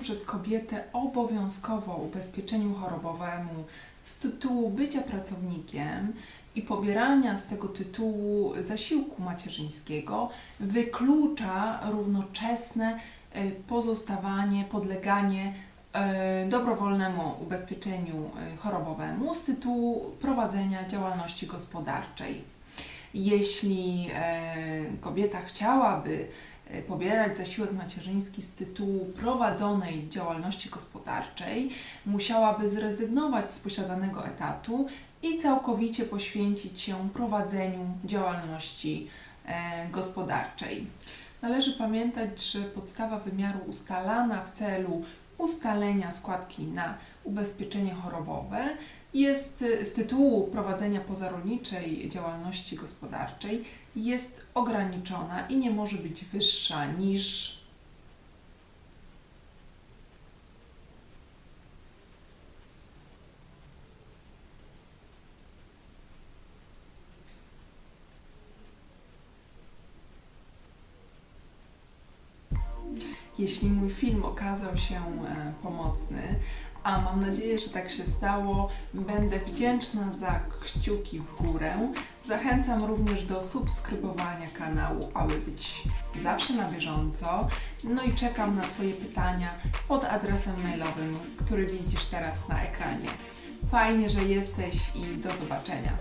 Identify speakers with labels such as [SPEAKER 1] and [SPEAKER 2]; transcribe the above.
[SPEAKER 1] przez kobietę obowiązkowo ubezpieczeniu chorobowemu z tytułu bycia pracownikiem i pobierania z tego tytułu zasiłku macierzyńskiego wyklucza równoczesne e, pozostawanie, podleganie e, dobrowolnemu ubezpieczeniu e, chorobowemu z tytułu prowadzenia działalności gospodarczej. Jeśli kobieta chciałaby pobierać zasiłek macierzyński z tytułu prowadzonej działalności gospodarczej, musiałaby zrezygnować z posiadanego etatu i całkowicie poświęcić się prowadzeniu działalności e, gospodarczej. Należy pamiętać, że podstawa wymiaru ustalana w celu ustalenia składki na ubezpieczenie chorobowe jest z tytułu prowadzenia pozarolniczej działalności gospodarczej jest ograniczona i nie może być wyższa niż Jeśli mój film okazał się e, pomocny, a mam nadzieję, że tak się stało, będę wdzięczna za kciuki w górę. Zachęcam również do subskrybowania kanału, aby być zawsze na bieżąco. No i czekam na Twoje pytania pod adresem mailowym, który widzisz teraz na ekranie. Fajnie, że jesteś i do zobaczenia.